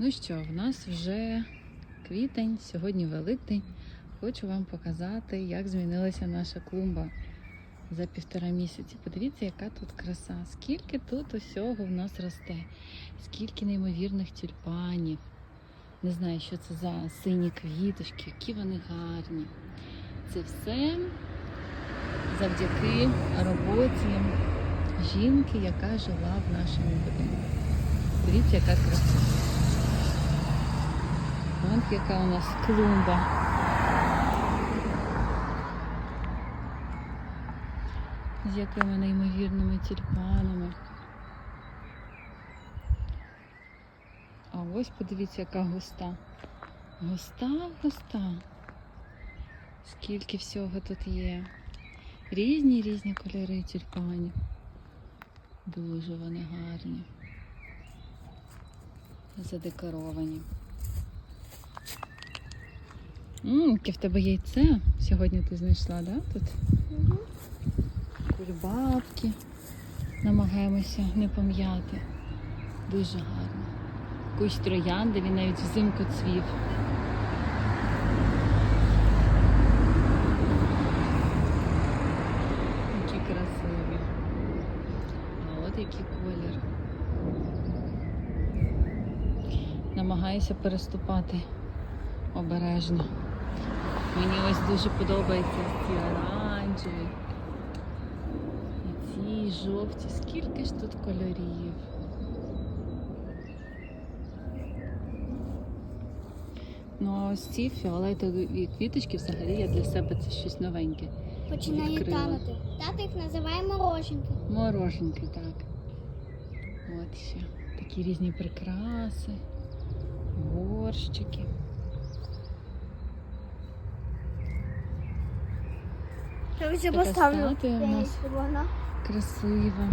Ну що, в нас вже квітень, сьогодні Великдень. Хочу вам показати, як змінилася наша клумба за півтора місяці. Подивіться, яка тут краса. Скільки тут усього в нас росте, скільки неймовірних тюльпанів. Не знаю, що це за сині квіточки, які вони гарні. Це все завдяки роботі жінки, яка жила в нашому будинку. Дивіться, яка краса. От яка у нас клумба. З якими неймовірними тюльпанами. А ось подивіться, яка густа. Густа, густа. Скільки всього тут є. Різні різні кольори тюльпанів. Дуже вони гарні. Задекоровані. Ммм, яке в тебе яйце сьогодні ти знайшла, да? Тут кульбабки. Намагаємося не пом'яти. Дуже гарно. Кущ троянди, він навіть взимку цвів. Які красиві. А от який колір. Намагаюся переступати обережно. Мені ось дуже подобаються ці оранжеві. І ці жовті. Скільки ж тут кольорів. Ну а ось ці фіолетові квіточки взагалі я для себе це щось новеньке. Починає Відкрила. танути. Тато їх називає мороженки. Мороженки, так. От ще такі різні прикраси, горщики. Я вже Така статуя у нас. Вона. Красиво.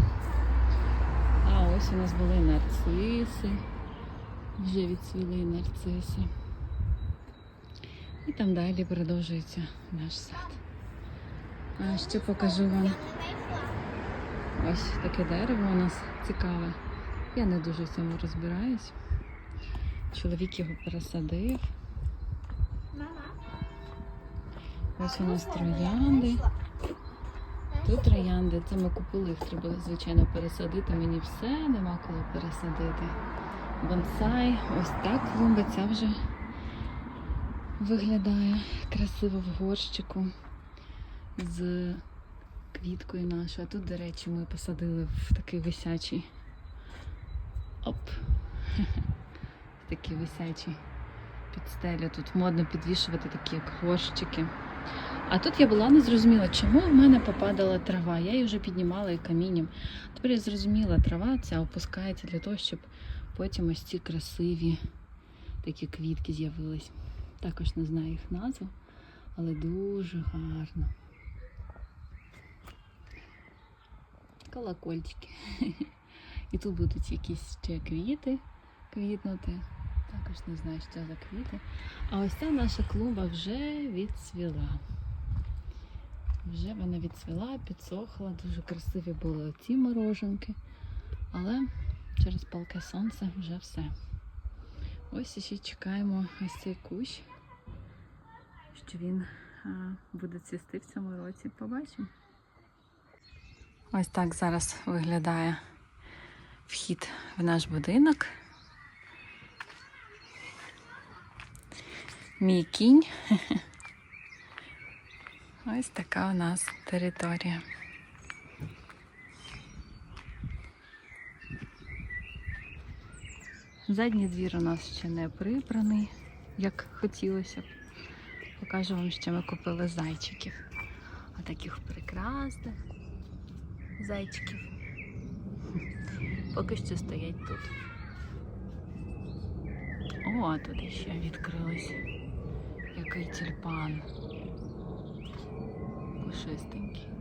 А ось у нас були нарциси. Вже відцвіли нарциси. І там далі продовжується наш сад. А ще покажу вам ось таке дерево у нас цікаве. Я не дуже в цьому розбираюсь. Чоловік його пересадив. Ось у нас троянди. Тут троянди, це ми купили, їх треба, звичайно, пересадити. Мені все нема коли пересадити. Бонсай, ось так клумба ця вже виглядає красиво в горщику з квіткою нашою. А тут, до речі, ми посадили в такий висячий. Оп! Такий висячий під стелю. Тут модно підвішувати такі як горщики. А тут я була не зрозуміла, чому в мене попадала трава. Я її вже піднімала і камінням. Тепер я зрозуміла, трава ця опускається для того, щоб потім ось ці красиві такі квітки з'явились. Також не знаю їх назву, але дуже гарно. Колокольчики. І тут будуть якісь ще квіти квітнути. Також не знаю, що за квіти. А ось ця наша клумба вже відцвіла. Вже вона відцвіла, підсохла. Дуже красиві були ці мороженки. Але через палке сонце вже все. Ось ще чекаємо ось цей кущ, що він буде цвісти в цьому році. Побачимо. Ось так зараз виглядає вхід в наш будинок. Мій кінь. Ось така у нас територія. Задній двір у нас ще не прибраний, як хотілося б. Покажу вам, що ми купили зайчиків. Отаких прекрасних зайчиків. Поки що стоять тут. О, тут ще відкрились. Який тюльпан. Пушистенький.